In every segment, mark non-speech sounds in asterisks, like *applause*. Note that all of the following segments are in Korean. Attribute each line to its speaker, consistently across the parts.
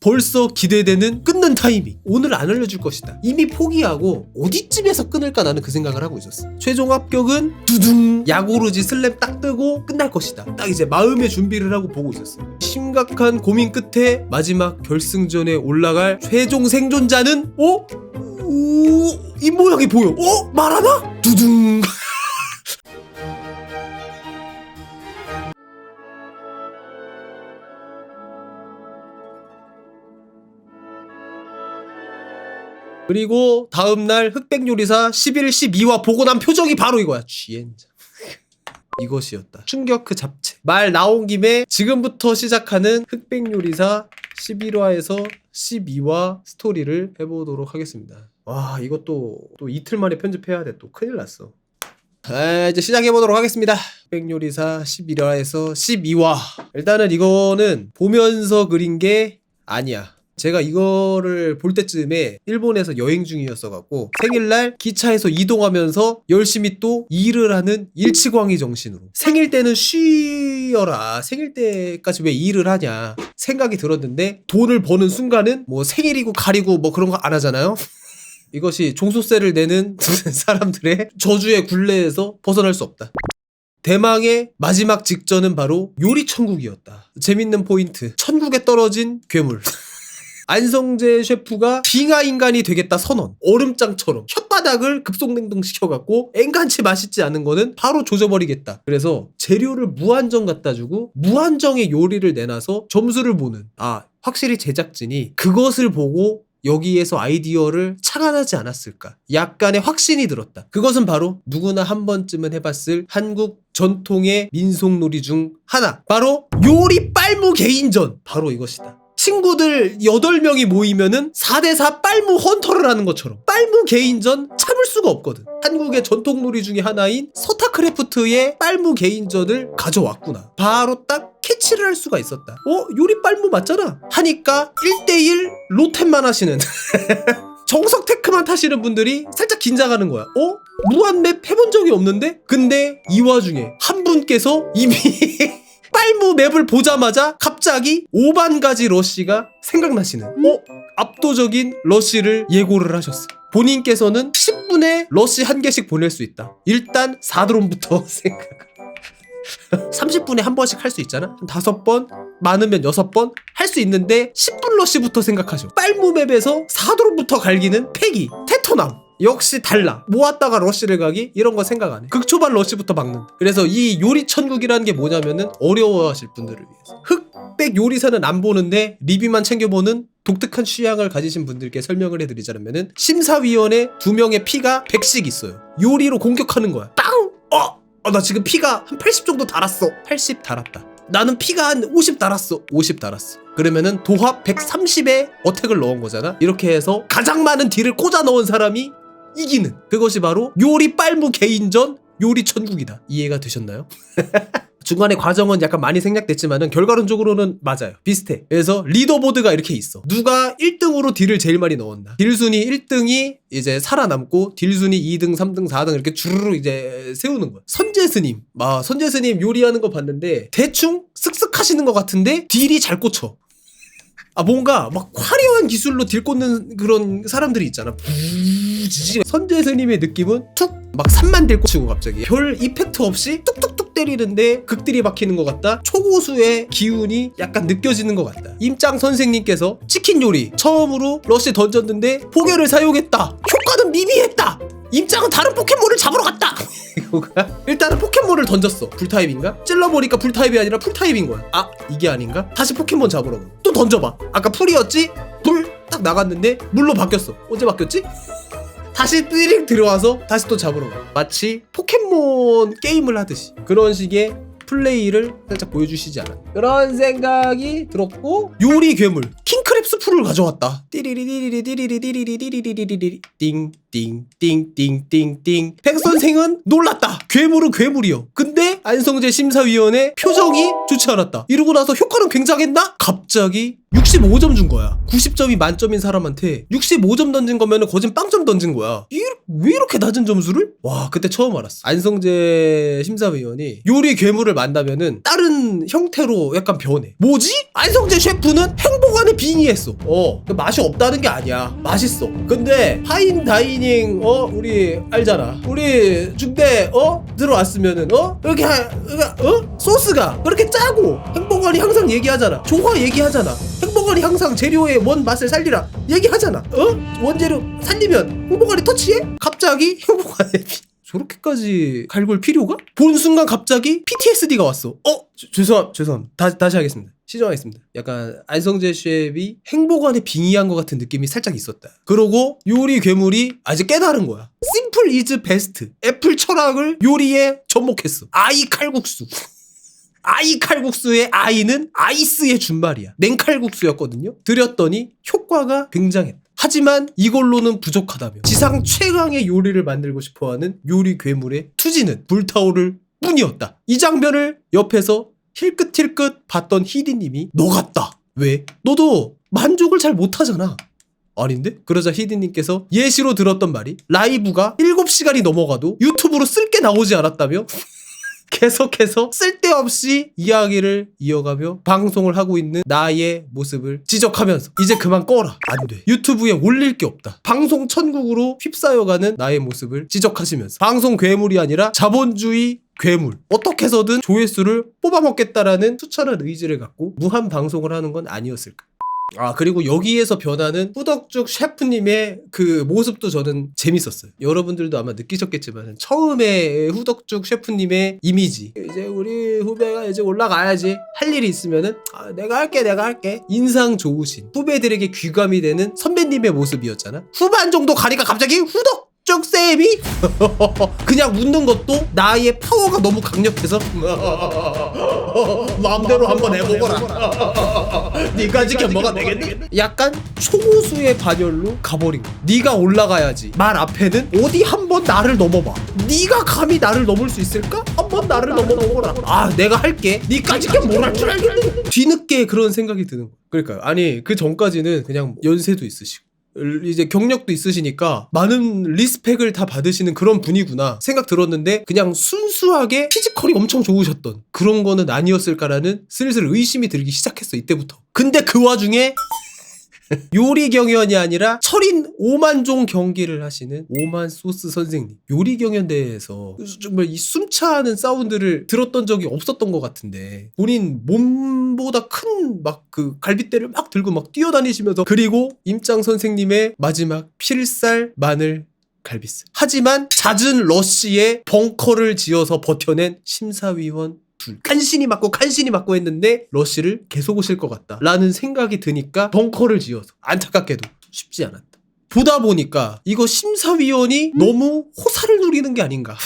Speaker 1: 벌써 기대되는 끊는 타이밍. 오늘 안 알려줄 것이다. 이미 포기하고 어디쯤에서 끊을까 나는 그 생각을 하고 있었어. 최종 합격은 두둥 야구르지 슬램 딱 뜨고 끝날 것이다. 딱 이제 마음의 준비를 하고 보고 있었어. 심각한 고민 끝에 마지막 결승전에 올라갈 최종 생존자는 어? 오, 이 모양이 보여. 어? 말하나? 두둥. 그리고 다음날 흑백요리사 11, 12화 보고 난 표정이 바로 이거야. 쥐엔자. *laughs* 이것이었다. 충격 그 잡채. 말 나온 김에 지금부터 시작하는 흑백요리사 11화에서 12화 스토리를 해보도록 하겠습니다. 와, 이것도 또 이틀 만에 편집해야 돼. 또 큰일 났어. 아, 이제 시작해보도록 하겠습니다. 흑백요리사 11화에서 12화. 일단은 이거는 보면서 그린 게 아니야. 제가 이거를 볼 때쯤에 일본에서 여행 중이었어갖고 생일날 기차에서 이동하면서 열심히 또 일을 하는 일치광이 정신으로 생일 때는 쉬어라 생일 때까지 왜 일을 하냐 생각이 들었는데 돈을 버는 순간은 뭐 생일이고 가리고 뭐 그런 거 안 하잖아요 *laughs* 이것이 종소세를 내는 *laughs* 사람들의 저주의 굴레에서 벗어날 수 없다 대망의 마지막 직전은 바로 요리 천국이었다. 재밌는 포인트. 천국에 떨어진 괴물. *laughs* 안성재 셰프가 빙하 인간이 되겠다 선언. 얼음장처럼 혓바닥을 급속냉동 시켜갖고 앵간치 맛있지 않은 거는 바로 조져버리겠다. 그래서 재료를 무한정 갖다 주고 무한정의 요리를 내놔서 점수를 보는. 아 확실히 제작진이 그것을 보고 여기에서 아이디어를 착안하지 않았을까. 약간의 확신이 들었다. 그것은 바로 누구나 한 번쯤은 해봤을 한국 전통의 민속놀이 중 하나. 바로 요리 빨무 개인전. 바로 이것이다. 친구들 8명이 모이면은 4대4 빨무 헌터를 하는 것처럼 빨무 개인전 참을 수가 없거든. 한국의 전통놀이 중에 하나인 서타크래프트의 빨무 개인전을 가져왔구나. 바로 딱 캐치를 할 수가 있었다. 어? 요리 빨무 맞잖아. 하니까 1대1 로템만 하시는 *laughs* 정석 테크만 타시는 분들이 살짝 긴장하는 거야. 어? 무한맵 해본 적이 없는데? 근데 이 와중에 한 분께서 이미 *laughs* 빨무 맵을 보자마자 갑자기 5만 가지 러쉬가 생각나시는 어? 압도적인 러쉬를 예고를 하셨어. 본인께서는 10분에 러쉬 한 개씩 보낼 수 있다. 일단 4드론부터 *laughs* 생각. 30분에 한 번씩 할 수 있잖아? 한 다섯 번, 많으면 여섯 번할 수 있는데 10분 러쉬부터 생각하죠. 빨무맵에서 4드론부터 갈기는 패기, 테토남. 역시 달라. 모았다가 러쉬를 가기? 이런 거 생각 안 해. 극초반 러쉬부터 막는다. 그래서 이 요리 천국이라는 게 뭐냐면은 어려워하실 분들을 위해서. 흑백 요리사는 안 보는데 리뷰만 챙겨보는 독특한 취향을 가지신 분들께 설명을 해드리자면은 심사위원회 두 명의 피가 100씩 있어요. 요리로 공격하는 거야. 땅! 어! 어, 나 지금 피가 한 80 정도 달았어. 80 달았다. 나는 피가 한 50 달았어. 50 달았어. 그러면은 도합 130에 어택을 넣은 거잖아. 이렇게 해서 가장 많은 딜을 꽂아 넣은 사람이 이기는 그것이 바로 요리 빨무 개인전 요리 천국이다. 이해가 되셨나요? *laughs* 중간에 과정은 약간 많이 생략됐지만은 결과론적으로는 맞아요. 비슷해. 그래서 리더보드가 이렇게 있어. 누가 1등으로 딜을 제일 많이 넣었나. 딜 순위 1등이 이제 살아남고 딜 순위 2등, 3등, 4등 이렇게 주르르 이제 세우는 거야. 선제 스님. 아, 선제 스님 요리하는 거 봤는데 대충 쓱쓱 하시는 것 같은데 딜이 잘 꽂혀. 아 뭔가 막 화려한 기술로 딜 꽂는 그런 사람들이 있잖아. 부지지. 선재 스님의 느낌은 툭 막 3만 딜 꽂히고 갑자기 별 이펙트 없이 뚝뚝뚝 때리는데 극딜이 박히는 것 같다. 초고수의 기운이 약간 느껴지는 것 같다. 임짱 선생님께서 치킨 요리 처음으로 러시 던졌는데 포개를 사용했다. 효과는 미미했다. 임짱은 다른 포켓몬을 잡으러 갔다. *laughs* 일단은 포켓몬을 던졌어. 불타입인가? 찔러보니까 불타입이 아니라 풀타입인 거야. 아 이게 아닌가? 다시 포켓몬 잡으러 가. 또 던져봐. 아까 풀이었지? 불 딱 나갔는데 물로 바뀌었어. 언제 바뀌었지? 다시 띠링 들어와서 다시 또 잡으러 가. 마치 포켓몬 게임을 하듯이 그런 식의 플레이를 살짝 보여주시지 않았나. 그런 생각이 들었고 요리 괴물 킹크랩 스프를 가져왔다. 띠리리리리리 띠리리 띠리리 띠리리리리 띵띵띵띵띵띵. 백 선생은 놀랐다. 괴물은 괴물이요 근데 안성재 심사위원의 표정이 좋지 않았다. 이러고 나서 효과는 굉장했나? 갑자기 65점 준 거야. 90점이 만점인 사람한테 65점 던진 거면은 거진 빵점 던진 거야. 이왜 이렇게 낮은 점수를? 와 그때 처음 알았어. 안성재 심사위원이 요리 괴물을 만나면은 다른 형태로 약간 변해. 뭐지? 안성재 셰프는 행복 안에 빙의했어. 어 맛이 없다는 게 아니야. 맛있어. 근데 파인 다이닝 어 우리 알잖아. 우리 중대 어 들어왔으면은 어 이렇게 하, 어 소스가 그렇게 짜고 행복 안이 항상 얘기하잖아. 조화 얘기하잖아 행복안이 항상 재료의 원 맛을 살리라 얘기하잖아 어 원재료 살리면 행복안이 터치해 갑자기 비- 저렇게까지 갈굴 필요가? 본 순간 갑자기 PTSD가 왔어. 어? 죄- 죄송, 죄송. 다시, 다시 하겠습니다. 시정하겠습니다. 약간 안성재 셰프이 행복 안에 빙의한 것 같은 느낌이 살짝 있었다. 그러고 요리 괴물이 아직 깨달은 거야. 심플 이즈 베스트. 애플 철학을 요리에 접목했어. 아이 칼국수. 아이 칼국수의 아이는 아이스의 준말이야. 냉칼국수였거든요. 드렸더니 효과가 굉장했다. 하지만 이걸로는 부족하다며 지상 최강의 요리를 만들고 싶어하는 요리 괴물의 투지는 불타오를 뿐이었다. 이 장면을 옆에서 힐끗힐끗 봤던 히디님이 너 같다. 왜? 너도 만족을 잘 못하잖아. 아닌데? 그러자 히디님께서 예시로 들었던 말이 라이브가 7시간이 넘어가도 유튜브로 쓸 게 나오지 않았다며 계속해서 쓸데없이 이야기를 이어가며 방송을 하고 있는 나의 모습을 지적하면서 이제 그만 꺼라. 안 돼. 유튜브에 올릴 게 없다. 방송 천국으로 휩싸여가는 나의 모습을 지적하시면서 방송 괴물이 아니라 자본주의 괴물. 어떻게 해서든 조회수를 뽑아먹겠다라는 투철한 의지를 갖고 무한 방송을 하는 건 아니었을까 아 그리고 여기에서 변하는 후덕죽 셰프님의 그 모습도 저는 재밌었어요. 여러분들도 아마 느끼셨겠지만 처음에 후덕죽 셰프님의 이미지 이제 우리 후배가 이제 올라가야지 할 일이 있으면은 아, 내가 할게 내가 할게 인상 좋으신 후배들에게 귀감이 되는 선배님의 모습이었잖아. 후반 정도 가니까 갑자기 후덕 쭉 쌤이 *laughs* 그냥 웃는 것도 나의 파워가 너무 강력해서 *laughs* 마음대로 한번 해보거라. 네가 지켜 뭐가 되겠니? 약간 초고수의 반열로 가버린 거. 네가 올라가야지. 말 앞에는 어디 한번 나를 넘어봐. 네가 감히 나를 넘을 수 있을까? 한번 나를 넘어보거라. 아, 내가 할게. 네가 지켜 뭘할 줄 알겠니? 뒤늦게 그런 생각이 드는 거. 그러니까요. 아니 그 전까지는 그냥 연세도 있으시고. 이제 경력도 있으시니까 많은 리스펙을 다 받으시는 그런 분이구나 생각 들었는데 그냥 순수하게 피지컬이 엄청 좋으셨던 그런 거는 아니었을까라는 슬슬 의심이 들기 시작했어 이때부터. 근데 그 와중에 *laughs* 요리 경연이 아니라 철인 오만종 경기를 하시는 오만 소스 선생님 요리 경연 대회에서 정말 이 숨차는 사운드를 들었던 적이 없었던 것 같은데 본인 몸보다 큰 막 그 갈빗대를 막 들고 막 뛰어다니시면서 그리고 임장 선생님의 마지막 필살 마늘 갈비살 하지만 잦은 러쉬에 벙커를 지어서 버텨낸 심사위원 둘. 간신히 맞고 간신히 맞고 했는데 러쉬를 계속 오실 것 같다. 라는 생각이 드니까 벙커를 지어서 안타깝게도 쉽지 않았다. 보다 보니까 이거 심사위원이 너무 호사를 누리는 게 아닌가.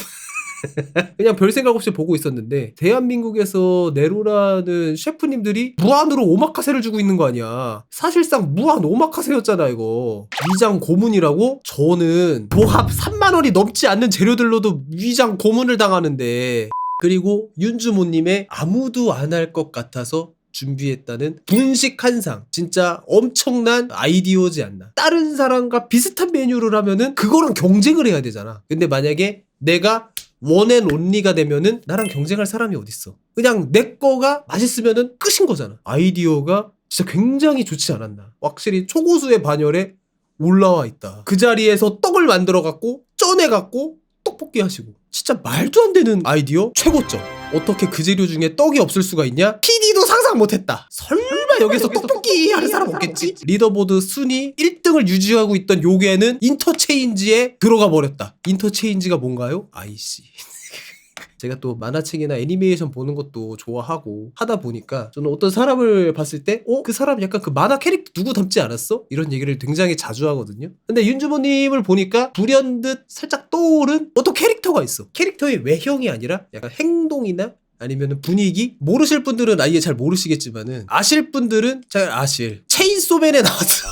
Speaker 1: *laughs* 그냥 별 생각 없이 보고 있었는데 대한민국에서 네로라는 셰프님들이 무한으로 오마카세를 주고 있는 거 아니야. 사실상 무한 오마카세였잖아 이거. 위장 고문이라고? 저는 도합 3만 원이 넘지 않는 재료들로도 위장 고문을 당하는데 그리고 윤주모님의 아무도 안 할 것 같아서 준비했다는 분식 한상. 진짜 엄청난 아이디어지 않나. 다른 사람과 비슷한 메뉴를 하면은 그거랑 경쟁을 해야 되잖아. 근데 만약에 내가 원앤 온리가 되면은 나랑 경쟁할 사람이 어딨어. 그냥 내 거가 맛있으면은 끝인 거잖아. 아이디어가 진짜 굉장히 좋지 않았나. 확실히 초고수의 반열에 올라와 있다. 그 자리에서 떡을 만들어 갖고 쪄내 갖고 떡볶이 하시고 진짜 말도 안 되는 아이디어 최고점 어떻게 그 재료 중에 떡이 없을 수가 있냐? PD도 상상 못했다 설마 여기서 떡볶이 하는 사람 없겠지? 리더보드 순위 1등을 유지하고 있던 요괴는 인터체인지에 들어가 버렸다 인터체인지가 뭔가요? 아이씨 제가 또 만화책이나 애니메이션 보는 것도 좋아하고 하다 보니까 저는 어떤 사람을 봤을 때 어? 그 사람 약간 그 만화 캐릭터 누구 닮지 않았어? 이런 얘기를 굉장히 자주 하거든요. 근데 윤주모님을 보니까 불현듯 살짝 떠오른 어떤 캐릭터가 있어. 캐릭터의 외형이 아니라 약간 행동이나 아니면 분위기 모르실 분들은 아예 잘 모르시겠지만은 아실 분들은 잘 아실 체인소맨에 나왔어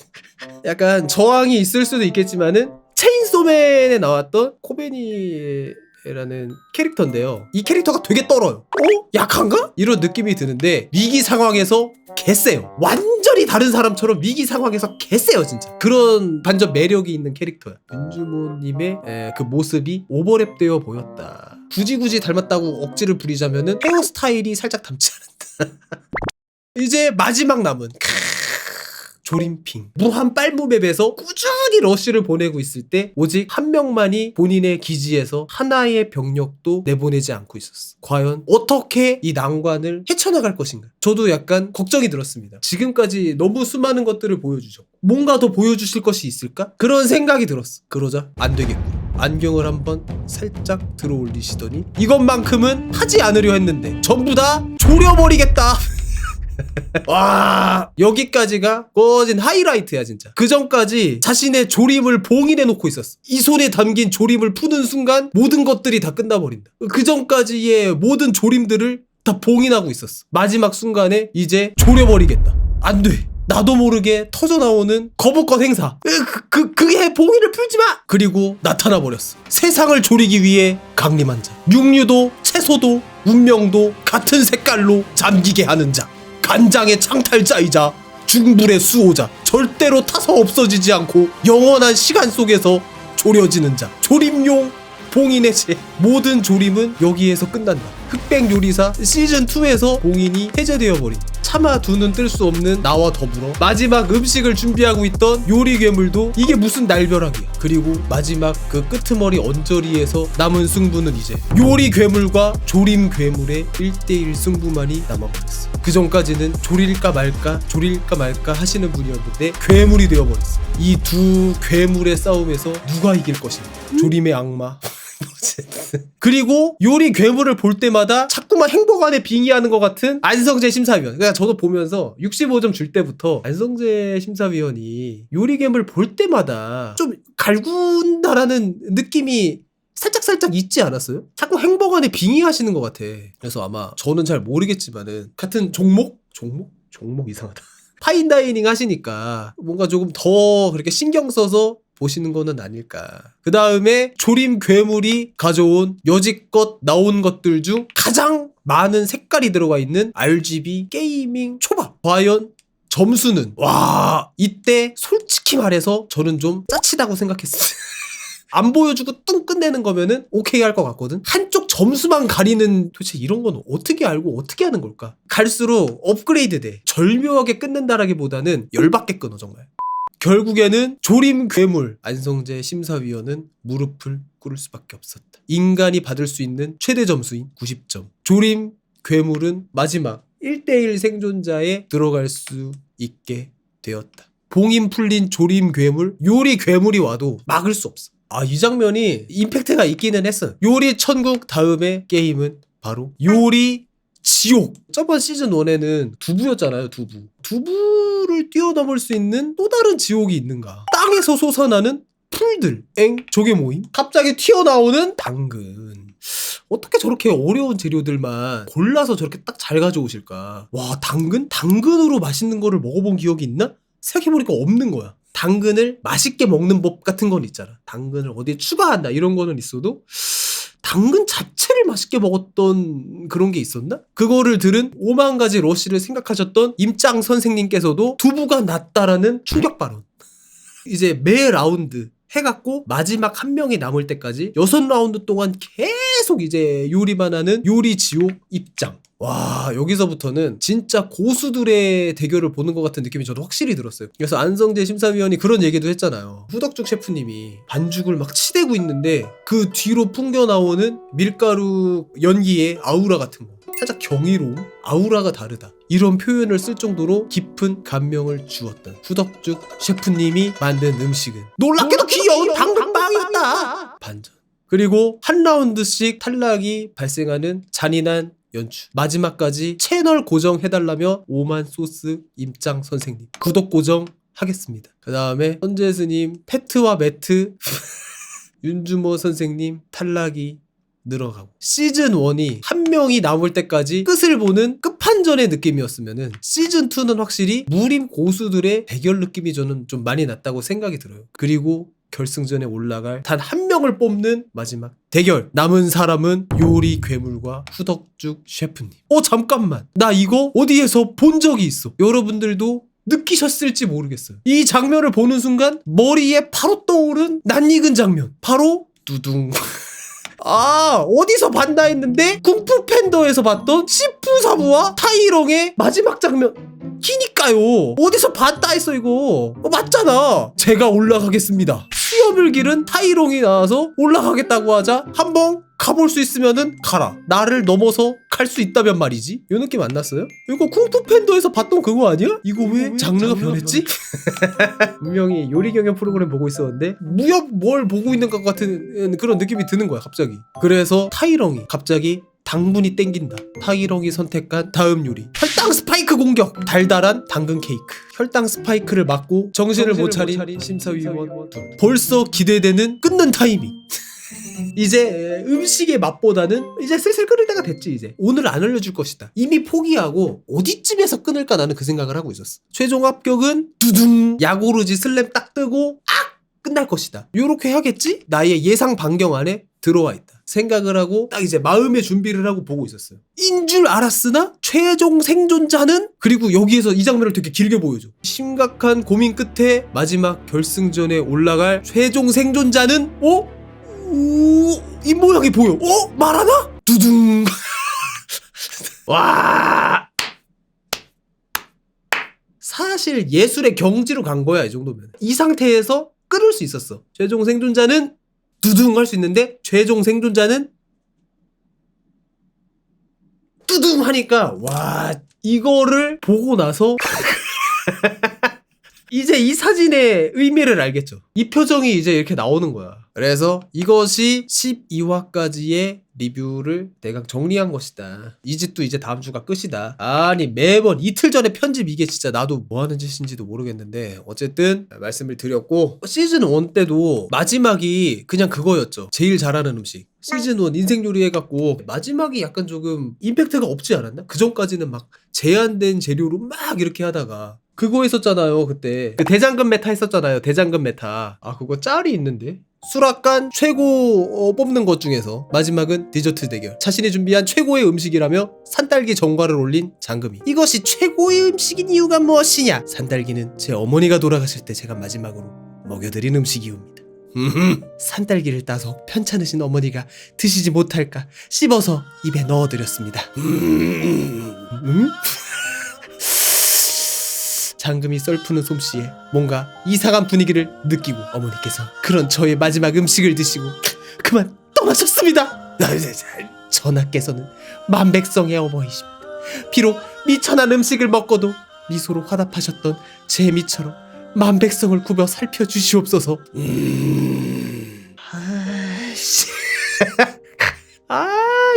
Speaker 1: *laughs* 약간 저항이 있을 수도 있겠지만은 체인소맨에 나왔던 코베니의 라는 캐릭터인데요. 이 캐릭터가 되게 떨어요. 어? 약한가? 이런 느낌이 드는데 위기 상황에서 개쎄요. 완전히 다른 사람처럼 위기 상황에서 개쎄요 진짜. 그런 반전 매력이 있는 캐릭터야. 윤주모님의 에, 그 모습이 오버랩되어 보였다. 굳이 굳이 닮았다고 억지를 부리자면은 헤어스타일이 살짝 닮지 않았다. *laughs* 이제 마지막 남은 크... 조림핑. 무한 빨무맵에서 꾸준히 러쉬를 보내고 있을 때 오직 한 명만이 본인의 기지에서 하나의 병력도 내보내지 않고 있었어. 과연 어떻게 이 난관을 헤쳐나갈 것인가? 저도 약간 걱정이 들었습니다. 지금까지 너무 수많은 것들을 보여주셨고 뭔가 더 보여주실 것이 있을까? 그런 생각이 들었어. 그러자 안 되겠군 안경을 한번 살짝 들어 올리시더니 이것만큼은 하지 않으려 했는데 전부 다 조려버리겠다 *laughs* *laughs* 와 여기까지가 꺼진 하이라이트야 진짜. 그 전까지 자신의 조림을 봉인해 놓고 있었어. 이 손에 담긴 조림을 푸는 순간 모든 것들이 다 끝나버린다. 그 전까지의 모든 조림들을 다 봉인하고 있었어. 마지막 순간에 이제 조려버리겠다. 안돼. 나도 모르게 터져 나오는 거부권 행사. 그, 그, 그게 봉인을 풀지 마! 그리고 나타나 버렸어. 세상을 조리기 위해 강림한 자. 육류도 채소도 운명도 같은 색깔로 잠기게 하는 자 간장의 창탈자이자 중불의 수호자 절대로 타서 없어지지 않고 영원한 시간 속에서 조려지는 자 조림용 봉인의 제 모든 조림은 여기에서 끝난다. 흑백 요리사 시즌2에서 봉인이 해제되어 버린 차마 두 눈 뜰 수 없는 나와 더불어 마지막 음식을 준비하고 있던 요리 괴물도 이게 무슨 날벼락이야. 그리고 마지막 그 끄트머리 언저리에서 남은 승부는 이제 요리 괴물과 조림 괴물의 1대1 승부만이 남아버렸어. 그 전까지는 조릴까 말까 조릴까 말까 하시는 분이었는데 괴물이 되어버렸어. 이 두 괴물의 싸움에서 누가 이길 것인가? 조림의 악마 어쨌든. *laughs* 그리고 요리 괴물을 볼 때마다 자꾸만 행복 안에 빙의하는 것 같은 안성재 심사위원. 그러니까 저도 보면서 65점 줄 때부터 안성재 심사위원이 요리 괴물 볼 때마다 좀 갈군다라는 느낌이 살짝 살짝 있지 않았어요? 자꾸 행복 안에 빙의하시는 것 같아. 그래서 아마 저는 잘 모르겠지만은 같은 종목 종목 종목 이상하다. *laughs* 파인다이닝 하시니까 뭔가 조금 더 그렇게 신경 써서 보시는 거는 아닐까. 그 다음에 조림 괴물이 가져온 여지껏 나온 것들 중 가장 많은 색깔이 들어가 있는 RGB 게이밍 초밥. 과연 점수는 와 이때 솔직히 말해서 저는 좀 짜치다고 생각했어요. *laughs* 안 보여주고 뚱 끝내는 거면은 오케이 할 것 같거든. 한쪽 점수만 가리는 도대체 이런 건 어떻게 알고 어떻게 하는 걸까? 갈수록 업그레이드 돼. 절묘하게 끝낸다라기보다는 열받게 끊어 정말. 결국에는 조림 괴물 안성재 심사위원은 무릎을 꿇을 수밖에 없었다. 인간이 받을 수 있는 최대 점수인 90점. 조림 괴물은 마지막 1대1 생존자에 들어갈 수 있게 되었다. 봉인 풀린 조림 괴물, 요리 괴물이 와도 막을 수 없어. 아, 이 장면이 임팩트가 있기는 했어. 요리 천국 다음에 게임은 바로 요리 지옥. 저번 시즌 1에는 두부였잖아요, 두부. 두부를 뛰어넘을 수 있는 또 다른 지옥이 있는가? 땅에서 솟아나는 풀들. 엥? 조개 모임? 갑자기 튀어나오는 당근. 어떻게 저렇게 어려운 재료들만 골라서 저렇게 딱 잘 가져오실까? 와, 당근? 당근으로 맛있는 거를 먹어본 기억이 있나? 생각해보니까 없는 거야. 당근을 맛있게 먹는 법 같은 건 있잖아. 당근을 어디에 추가한다. 이런 거는 있어도 당근 자체를 맛있게 먹었던 그런 게 있었나? 그거를 들은 오만 가지 러쉬를 생각하셨던 임짱 선생님께서도 두부가 낫다라는 충격 발언. *laughs* 이제 매 라운드 해갖고 마지막 한 명이 남을 때까지 여섯 라운드 동안 계속 이제 요리만 하는 요리 지옥 입장. 와 여기서부터는 진짜 고수들의 대결을 보는 것 같은 느낌이 저도 확실히 들었어요. 그래서 안성재 심사위원이 그런 얘기도 했잖아요. 후덕죽 셰프님이 반죽을 막 치대고 있는데 그 뒤로 풍겨 나오는 밀가루 연기의 아우라 같은 거. 살짝 경이로움, 아우라가 다르다. 이런 표현을 쓸 정도로 깊은 감명을 주었던 후덕죽 셰프님이 만든 음식은 놀랍게도 귀여운 방금빵이었다. 반전. 그리고 한 라운드씩 탈락이 발생하는 잔인한 연출. 마지막까지 채널 고정해달라며 오만 소스 임짱 선생님. 구독 고정 하겠습니다. 그 다음에 선재 스님 페트와 매트 *laughs* 윤주모 선생님 탈락이 늘어가고 시즌 1이 한 명이 남을 때까지 끝을 보는 끝판전의 느낌이었으면은 시즌 2는 확실히 무림 고수들의 대결 느낌이 저는 좀 많이 났다고 생각이 들어요. 그리고 결승전에 올라갈 단 한 명을 뽑는 마지막 대결. 남은 사람은 요리 괴물과 후덕죽 셰프님. 어, 잠깐만. 나 이거 어디에서 본 적이 있어. 여러분들도 느끼셨을지 모르겠어요. 이 장면을 보는 순간 머리에 바로 떠오른 낯익은 장면. 바로 두둥. *laughs* 아 어디서 봤나 했는데 쿵푸 팬더에서 봤던 시프 사부와 타이롱의 마지막 장면. 키니까요. 어디서 봤다 했어 이거. 어, 맞잖아. 제가 올라가겠습니다. 수염을 기른 타이롱이 나와서 올라가겠다고 하자 한번 가볼 수 있으면은 가라. 나를 넘어서 갈 수 있다면 말이지. 요 느낌 안 났어요? 이거 쿵푸 팬더에서 봤던 그거 아니야? 이거 왜 장르가 변했지? *laughs* 분명히 요리 경연 프로그램 보고 있었는데 무협 뭘 보고 있는 것 같은 그런 느낌이 드는 거야 갑자기. 그래서 타이렁이 갑자기 당분이 땡긴다. 타이렁이 선택한 다음 요리. 혈당 스파이크 공격! 달달한 당근 케이크. 혈당 스파이크를 맞고 정신을, 못 차린, 심사위원 둘. 벌써 기대되는 끊는 타이밍 이제 음식의 맛보다는 이제 슬슬 끊을 때가 됐지 이제. 오늘 안 알려줄 것이다. 이미 포기하고 어디쯤에서 끊을까 나는 그 생각을 하고 있었어. 최종 합격은 두둥! 야구르지 슬램 딱 뜨고 악! 끝날 것이다. 요렇게 해야겠지? 나의 예상 반경 안에 들어와 있다. 생각을 하고 딱 이제 마음의 준비를 하고 보고 있었어요. 인 줄 알았으나 최종 생존자는 그리고 여기에서 이 장면을 되게 길게 보여줘. 심각한 고민 끝에 마지막 결승전에 올라갈 최종 생존자는 어? 오, 이 모양이 보여. 어? 말하나? 두둥. *laughs* 와. 사실 예술의 경지로 간 거야, 이 정도면. 이 상태에서 끊을 수 있었어. 최종 생존자는 두둥 할 수 있는데, 최종 생존자는 두둥 하니까, 와, 이거를 보고 나서, *laughs* 이제 이 사진의 의미를 알겠죠. 이 표정이 이제 이렇게 나오는 거야. 그래서 이것이 12화까지의 리뷰를 대강 정리한 것이다. 이 집도 이제 다음 주가 끝이다. 아니 매번 이틀 전에 편집 이게 진짜 나도 뭐 하는 짓인지도 모르겠는데 어쨌든 말씀을 드렸고 시즌 1 때도 마지막이 그냥 그거였죠. 제일 잘하는 음식. 시즌 1 인생 요리 해갖고 마지막이 약간 조금 임팩트가 없지 않았나? 그 전까지는 막 제한된 재료로 막 이렇게 하다가 그거 했었잖아요 그때. 그 대장금 메타 했었잖아요 대장금 메타. 아 그거 짤이 있는데? 수락관 최고 어, 뽑는 것 중에서 마지막은 디저트 대결. 자신이 준비한 최고의 음식이라며 산딸기 전과를 올린 장금이. 이것이 최고의 음식인 이유가 무엇이냐? 산딸기는 제 어머니가 돌아가실 때 제가 마지막으로 먹여드린 음식이옵니다. 산딸기를 따서 편찮으신 어머니가 드시지 못할까 씹어서 입에 넣어드렸습니다. 음? 음? 장금이 썰푸는 솜씨에 뭔가 이상한 분위기를 느끼고 어머니께서 그런 저의 마지막 음식을 드시고 그만 떠나셨습니다. 전하께서는 만백성의 어머니십니다. 비록 미천한 음식을 먹고도 미소로 화답하셨던 제 미처럼 만백성을 굽어 살펴주시옵소서. 음... 아이씨. *laughs* 아,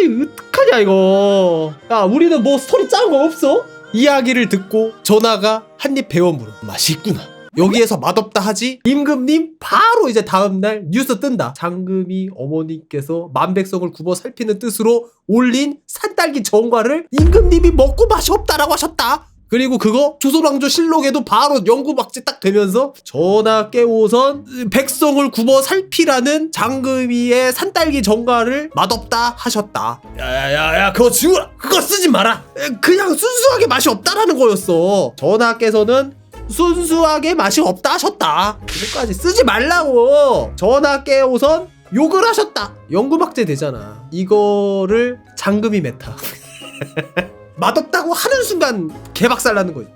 Speaker 1: 이거 어떡하냐 이거. 야, 우리는 뭐 스토리 짠 거 없어? 이야기를 듣고 전화가 한입 배워 물어 맛있구나. 여기에서 맛없다 하지? 임금님 바로 이제 다음날 뉴스 뜬다. 장금이 어머니께서 만백성을 굽어 살피는 뜻으로 올린 산딸기 전과를 임금님이 먹고 맛이 없다라고 하셨다 그리고 그거 조선왕조 실록에도 바로 연구박지 딱 되면서 전하 깨우선 백성을 굽어 살피라는 장금이의 산딸기 전과를 맛없다 하셨다. 야야야야 그거 지우라. 그거 쓰지 마라. 그냥 순수하게 맛이 없다라는 거였어. 전하께서는 순수하게 맛이 없다 하셨다. 그거까지 쓰지 말라고. 전하께 우선 욕을 하셨다. 연구박제 되잖아. 이거를 장금이 메타. *laughs* 맛없다고 하는 순간 개박살 나는 거지.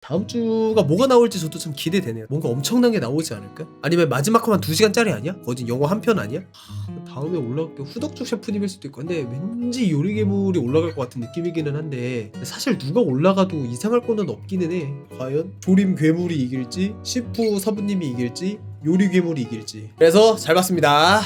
Speaker 1: 다음 주가 뭐가 나올지 저도 참 기대되네요. 뭔가 엄청난 게 나오지 않을까? 아니면 마지막 화만 2시간짜리 아니야? 거진 영화 한 편 아니야? 하, 다음에 올라올 게 후덕죽 셰프님일 수도 있고 근데 왠지 요리 괴물이 올라갈 것 같은 느낌이기는 한데 사실 누가 올라가도 이상할 거는 없기는 해. 과연 조림 괴물이 이길지 시프 사부님이 이길지 요리 괴물이 이길지. 그래서 잘 봤습니다.